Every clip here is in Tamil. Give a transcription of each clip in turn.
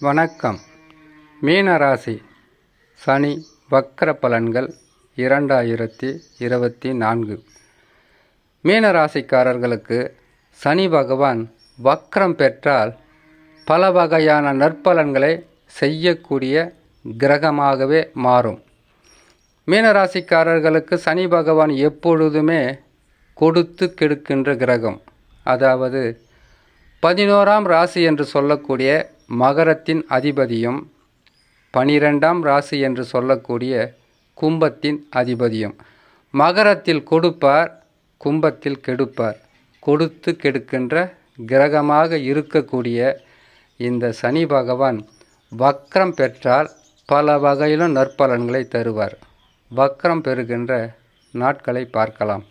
வணக்கம். மீனராசி சனி வக்கர பலன்கள் இரண்டாயிரத்தி இருபத்தி நான்கு. மீனராசிக்காரர்களுக்கு சனி பகவான் வக்கரம் பெற்றால் பல வகையான நற்பலன்களை செய்யக்கூடிய கிரகமாகவே மாறும். மீனராசிக்காரர்களுக்கு சனி பகவான் எப்பொழுதுமே கொடுத்து கெடுக்கின்ற கிரகம். அதாவது பதினோராம் ராசி என்று சொல்லக்கூடிய மகரத்தின் அதிபதியும் பனிரெண்டாம் ராசி என்று சொல்லக்கூடிய கும்பத்தின் அதிபதியும். மகரத்தில் கொடுப்பார் கும்பத்தில் கெடுப்பார். கொடுத்து கெடுக்கின்ற கிரகமாக இருக்கக்கூடிய இந்த சனி பகவான் வக்ரம் பெற்றால் பல வகையிலும் நற்பலன்களை தருவார். வக்ரம் பெறுகின்ற நாட்களை பார்க்கலாம்.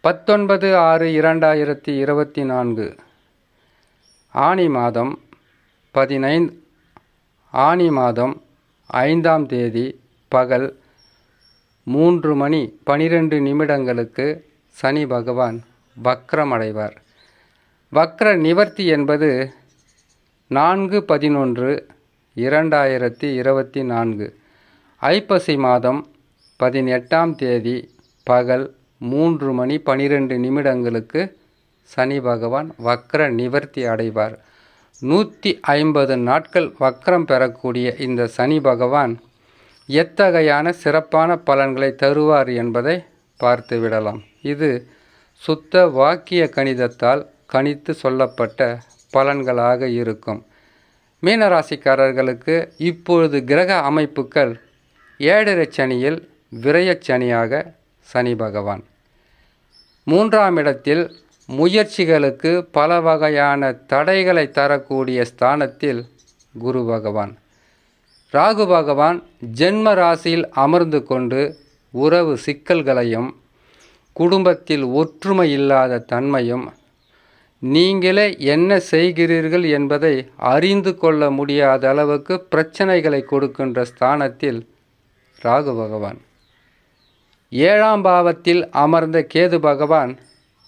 பத்தொன்பது ஆறு இரண்டாயிரத்தி இருபத்தி நான்கு ஆனி மாதம் பதினைந்து ஆனி மாதம் ஐந்தாம் தேதி பகல் மூன்று மணி பனிரெண்டு நிமிடங்களுக்கு சனி பகவான் வக்ரமடைவார். வக்ர நிவர்த்தி என்பது நான்கு பதினொன்று இரண்டாயிரத்தி இருபத்தி நான்கு. ஐப்பசி மாதம் பதினெட்டாம் தேதி பகல் மூன்று மணி பனிரெண்டு நிமிடங்களுக்கு சனி பகவான் வக்ர நிவர்த்தி அடைவார். நூற்றி ஐம்பது நாட்கள் வக்ரம் பெறக்கூடிய இந்த சனி பகவான் எத்தகையான சிறப்பான பலன்களை தருவார் என்பதை பார்த்து விடலாம். இது சுத்த வாக்கிய கணிதத்தால் கணித்து சொல்லப்பட்ட பலன்களாக இருக்கும். மீனராசிக்காரர்களுக்கு இப்பொழுது கிரக அமைப்புகள் ஏழரை சனியில் விரயச் சனியாக சனி பகவான். மூன்றாம் இடத்தில் முயற்சிகளுக்கு பல வகையான தடைகளை தரக்கூடிய ஸ்தானத்தில் குரு பகவான். ராகு பகவான் ஜென்ம ராசியில் அமர்ந்து கொண்டு உறவு சிக்கல்களையும் குடும்பத்தில் ஒற்றுமை இல்லாத தன்மையும் நீங்களே என்ன செய்கிறீர்கள் என்பதை அறிந்து கொள்ள முடியாத அளவுக்கு பிரச்சனைகளை கொடுக்கின்ற ஸ்தானத்தில் ராகு பகவான். ஏழாம் பாவத்தில் அமர்ந்த கேது பகவான்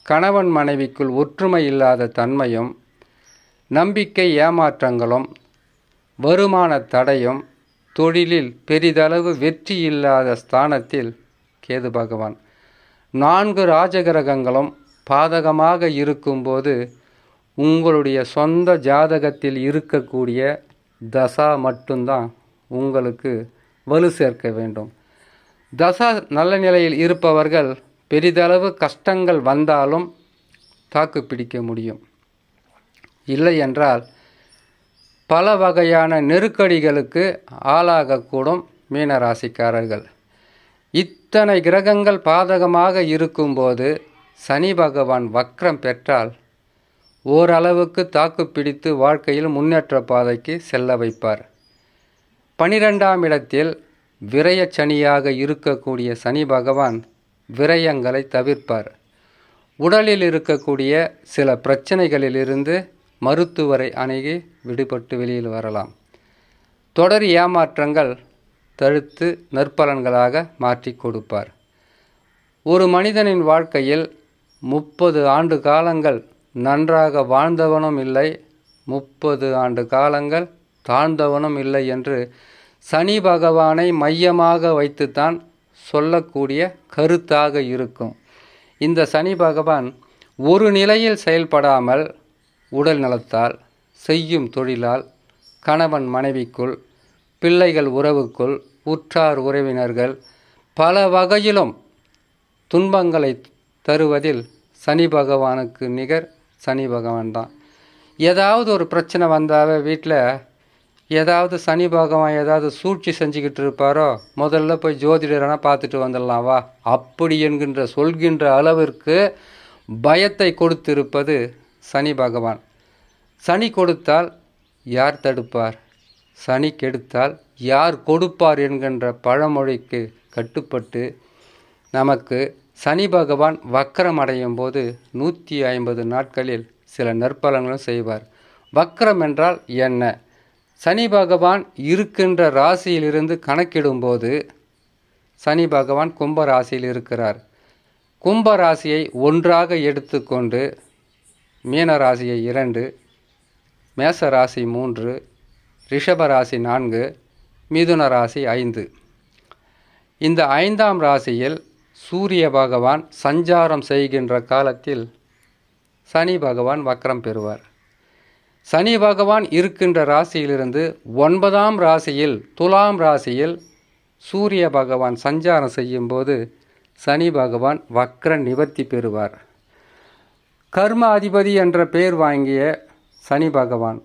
கணவன் மனைவிக்குள் ஒற்றுமை இல்லாத தன்மையும் நம்பிக்கை ஏமாற்றங்களும் வருமான தடையும் தொழிலில் பெரிதளவு வெற்றி இல்லாத ஸ்தானத்தில் கேது பகவான். நான்கு ராஜகிரகங்களும் பாதகமாக இருக்கும்போது உங்களுடைய சொந்த ஜாதகத்தில் இருக்கக்கூடிய தசா மட்டும்தான் உங்களுக்கு வலு சேர்க்க வேண்டும். தசா நல்ல நிலையில் இருப்பவர்கள் பெரிதளவு கஷ்டங்கள் வந்தாலும் தாக்கு பிடிக்க முடியும். இல்லை என்றால் பல வகையான நெருக்கடிகளுக்கு ஆளாகக்கூடும் மீனராசிக்காரர்கள். இத்தனை கிரகங்கள் பாதகமாக இருக்கும்போது சனி பகவான் வக்ரம் பெற்றால் ஓரளவுக்கு தாக்கு பிடித்து வாழ்க்கையில் முன்னேற்ற பாதைக்கு செல்ல வைப்பார். பனிரெண்டாம் இடத்தில் விரயச் சனியாக இருக்கக்கூடிய சனி பகவான் விரயங்களை தவிர்ப்பார். உடலில் இருக்கக்கூடிய சில பிரச்சனைகளிலிருந்து மருத்துவரை அணுகி விடுபட்டு வெளியில் வரலாம். தொடர் ஏமாற்றங்கள் தடுத்து நற்பலன்களாக மாற்றி கொடுப்பார். ஒரு மனிதனின் வாழ்க்கையில் முப்பது ஆண்டு காலங்கள் நன்றாக வாழ்ந்தவனும் இல்லை முப்பது ஆண்டு காலங்கள் தாழ்ந்தவனும் இல்லை என்று சனி பகவானை மையமாக வைத்துத்தான் சொல்லக்கூடிய கருத்தாக இருக்கும். இந்த சனி பகவான் ஒரு நிலையில் செயல்படாமல் உடல் நலத்தால் செய்யும் தொழிலால் கணவன் மனைவிக்குள் பிள்ளைகள் உறவுக்குள் உற்றார் உறவினர்கள் பல வகையிலும் துன்பங்களை தருவதில் சனி பகவானுக்கு நிகர் சனி பகவான் தான் ஏதாவது ஒரு பிரச்சனை வந்தாவே வீட்டில் ஏதாவது சனி பகவான் ஏதாவது சூழ்ச்சி செஞ்சுக்கிட்டு இருப்பாரோ முதல்ல போய் ஜோதிடரான பார்த்துட்டு வந்துடலாம் வா. அப்படி என்கின்ற சொல்கின்ற அளவிற்கு பயத்தை கொடுத்திருப்பது சனி பகவான். சனி கொடுத்தால் யார் தடுப்பார்? சனி கெடுத்தால் யார் கொடுப்பார் என்கின்ற பழமொழிக்கு கட்டுப்பட்டு நமக்கு சனி பகவான் வக்கரம் அடையும் போது நூற்றி ஐம்பது நாட்களில் சில நற்பலன்களும் செய்வார். வக்கரம் என்றால் என்ன? சனி பகவான் இருக்கின்ற ராசியிலிருந்து கணக்கிடும்போது சனி பகவான் கும்ப ராசியில் இருக்கிறார். கும்ப ராசியை ஒன்றாக எடுத்துக்கொண்டு மீன ராசியை இரண்டு மேச ராசி மூன்று ரிஷப ராசி நான்கு மிதுன ராசி ஐந்து. இந்த ஐந்தாம் ராசியில் சூரிய பகவான் சஞ்சாரம் செய்கின்ற காலத்தில் சனி பகவான் வக்ரம் பெறுவார். சனி பகவான் இருக்கின்ற ராசியிலிருந்து ஒன்பதாம் ராசியில் துலாம் ராசியில் சூரிய பகவான் சஞ்சாரம் செய்யும்போது சனி பகவான் வக்ர நிவர்த்தி பெறுவார். கர்ம அதிபதி என்ற பெயர் வாங்கிய சனி பகவான்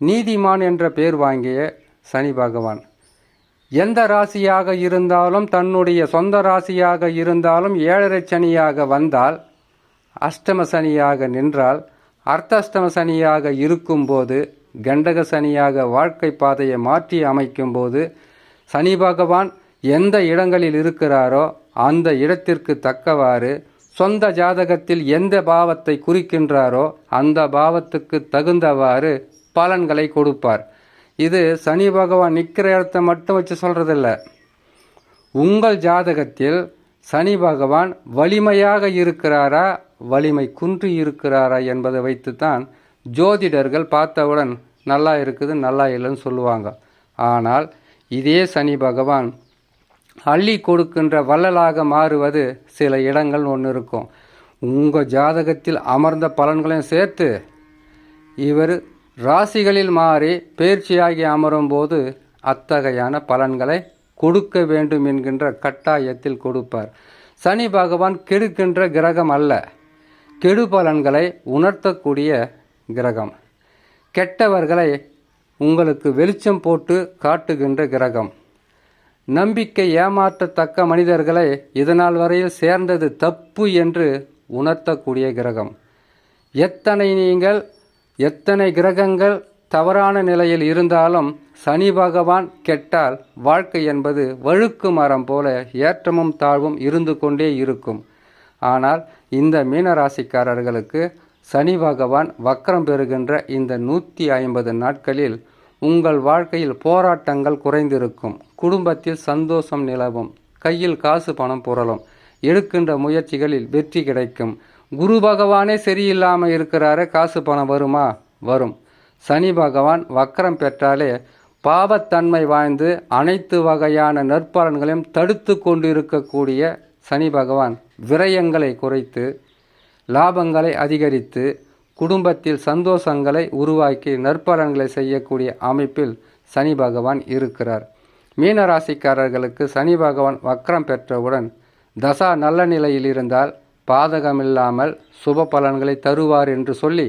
நீதிமான் என்ற பெயர் வாங்கிய சனி பகவான். எந்த ராசியாக இருந்தாலும் தன்னுடைய சொந்த ராசியாக இருந்தாலும் ஏழரை சனியாக வந்தால் அஷ்டம சனியாக நின்றால் அர்த்தஷ்டம சனியாக இருக்கும்போது கண்டக சனியாக வாழ்க்கை பாதையை மாற்றி அமைக்கும்போது சனி பகவான் எந்த இடங்களில் இருக்கிறாரோ அந்த இடத்திற்கு தக்கவாறு சொந்த ஜாதகத்தில் எந்த பாவத்தை குறிக்கின்றாரோ அந்த பாவத்துக்கு தகுந்தவாறு பலன்களை கொடுப்பார். இது சனி பகவான் நிற்கிற இடத்த மட்டும் வச்சு சொல்கிறதில்ல உங்கள் ஜாதகத்தில் சனி பகவான் வலிமையாக இருக்கிறாரா வலிமை குன்றி இருக்கிறாரா என்பதை வைத்துத்தான் ஜோதிடர்கள் பார்த்தவுடன் நல்லா இருக்குது நல்லா இல்லைன்னு சொல்லுவாங்க. ஆனால் இதே சனி பகவான் அள்ளி கொடுக்கின்ற வள்ளலாக மாறுவது சில இடங்கள் ஒன்று இருக்கும். உங்கள் ஜாதகத்தில் அமர்ந்த பலன்களையும் சேர்த்து இவர் ராசிகளில் மாறி பேர்ச்சியாகி அமரும்போது அத்தகையான பலன்களை கொடுக்க வேண்டும் என்கின்ற கட்டாயத்தில் கொடுப்பார். சனி பகவான் கெடுக்கின்ற கிரகம் அல்ல. கெடு பலன்களை உணர்த்தக்கூடிய கிரகம். கெட்டவர்களை உங்களுக்கு வெளிச்சம் போட்டு காட்டுகின்ற கிரகம். நம்பிக்கை ஏமாற்றத்தக்க மனிதர்களை இதனால் வரையில் சேர்ந்தது தப்பு என்று உணர்த்தக்கூடிய கிரகம். எத்தனை நீங்கள் எத்தனை கிரகங்கள் தவறான நிலையில் இருந்தாலும் சனி பகவான் கெட்டால் வாழ்க்கை என்பது வழுக்கு மரம் போல ஏற்றமும் தாழ்வும் இருந்து கொண்டே இருக்கும். ஆனால் இந்த மீனராசிக்காரர்களுக்கு சனி பகவான் வக்கரம் பெறுகின்ற இந்த நூற்றி ஐம்பது நாட்களில் உங்கள் வாழ்க்கையில் போராட்டங்கள் குறைந்திருக்கும். குடும்பத்தில் சந்தோஷம் நிலவும். கையில் காசு பணம் புரளும். எடுக்கின்ற முயற்சிகளில் வெற்றி கிடைக்கும். குரு பகவானே சரியில்லாமல் இருக்கிறாரு காசு பணம் வருமா? வரும். சனி பகவான் வக்கரம் பெற்றாலே பாவத்தன்மை வாய்ந்து அனைத்து வகையான நற்பலன்களையும் தடுத்து கொண்டிருக்கக்கூடிய சனி பகவான் விரயங்களை குறைத்து லாபங்களை அதிகரித்து குடும்பத்தில் சந்தோஷங்களை உருவாக்கி நற்பலன்களை செய்யக்கூடிய அமைப்பில் சனி பகவான் இருக்கிறார். மீனராசிக்காரர்களுக்கு சனி பகவான் வக்ரம் பெற்றவுடன் தசா நல்ல நிலையில் இருந்தால் பாதகமில்லாமல் சுப பலன்களை தருவார் என்று சொல்லி